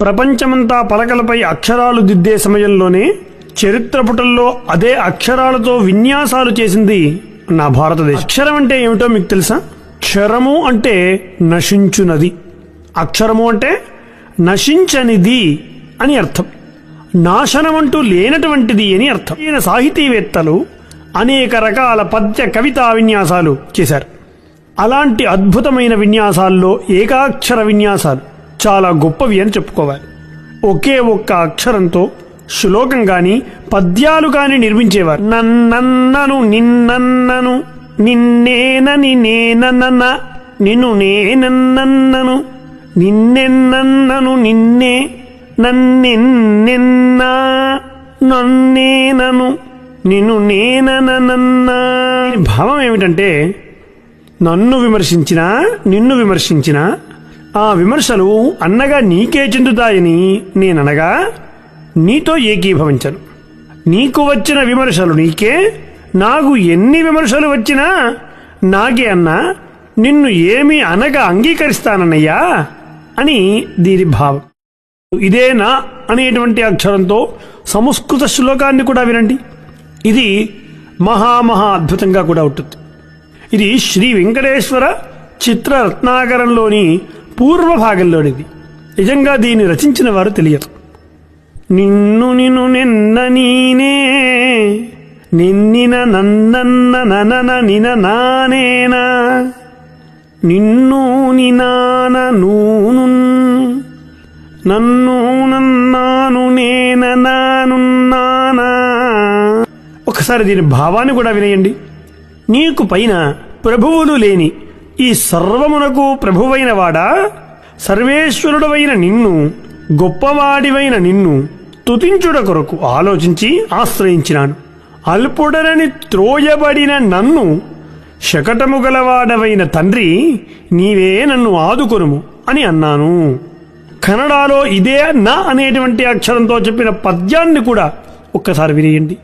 ప్రపంచమంతా పలకలపై అక్షరాలు దిద్దే సమయంలోనే చరిత్ర పుటల్లో అదే అక్షరాలతో విన్యాసాలు చేసింది నా భారతదేశం. అక్షరం అంటే ఏమిటో మీకు తెలుసా? క్షరము అంటే నశించునది. అక్షరము అంటే నశించనిది అని అర్థం. నాశనం అంటూ లేనటువంటిది అని అర్థం. ఈయన సాహితీవేత్తలు అనేక రకాల పద్య కవితా విన్యాసాలు చేశారు. అలాంటి అద్భుతమైన విన్యాసాల్లో ఏకాక్షర విన్యాసాలు చాలా గొప్పవి అని చెప్పుకోవాలి. ఒకే ఒక్క అక్షరంతో శ్లోకం గాని పద్యాలు గాని నిర్మించేవారు. నన్నన్నను నిన్నన్నను నిన్నేనని నేనన్న నిన్ను నేనన్నను నిన్నెన్నన్నను నిన్నే నన్నెన్నెన్నా నన్నేనను నిన్ను నేననన్నా భావం ఏమిటంటే నన్ను విమర్శించినా నిన్ను విమర్శించినా ఆ విమర్శలు అన్నగా నీకే చెందుతాయని నేననగా నీతో ఏకీభవించను. నీకు వచ్చిన విమర్శలు నీకే నాకు ఎన్ని విమర్శలు వచ్చినా నాకే అన్నా నిన్ను ఏమి అనగా అంగీకరిస్తానన్నయ్యా అని దీని భావం. ఇదే నా అనేటువంటి అక్షరంతో సంస్కృత శ్లోకాన్ని కూడా వినండి. ఇది మహామహా అద్భుతంగా కూడా ఉంటుంది. ఇది శ్రీ వెంకటేశ్వర చిత్ర రత్నాకరంలోని పూర్వ భాగంలోనిది. నిజంగా దీన్ని రచించిన వారు తెలియదు నిన్ను నిన్ను నిన్న నీనే నిన్నిన నన్నన్న ననన నిన నానేనా నిన్ను నినాన నూను నన్ను నన్నాను నేన నానున్నానా. ఒకసారి దీని భావాన్ని కూడా వినేయండి. నీకు పైన ప్రభువులు లేని ఈ సర్వమునకు ప్రభువైన వాడా సర్వేశ్వరుడవైన నిన్ను గొప్పవాడివైన నిన్ను తుతించుట కొరకు ఆలోచించి ఆశ్రయించినాను. అల్పుడరని త్రోయబడిన నన్ను శకటము గలవాడవైన తండ్రి నీవే నన్ను ఆదుకొనుము అని అన్నాను. కన్నడలో ఇదే నా అనేటువంటి అక్షరంతో చెప్పిన పద్యాన్ని కూడా ఒక్కసారి వినియండి.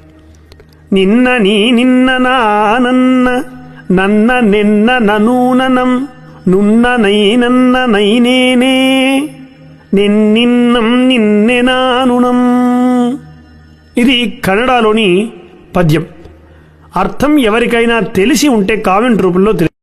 నిన్న నీ నిన్న నా నన్న నన్న నిన్న ననూననం నున్న నైనన్న నైనేనే నిన్నిన్నం నిన్నెనానునం ఇది కన్నడలోని పద్యం. అర్థం ఎవరికైనా తెలిసి ఉంటే కామెంట్ రూపంలో తెలి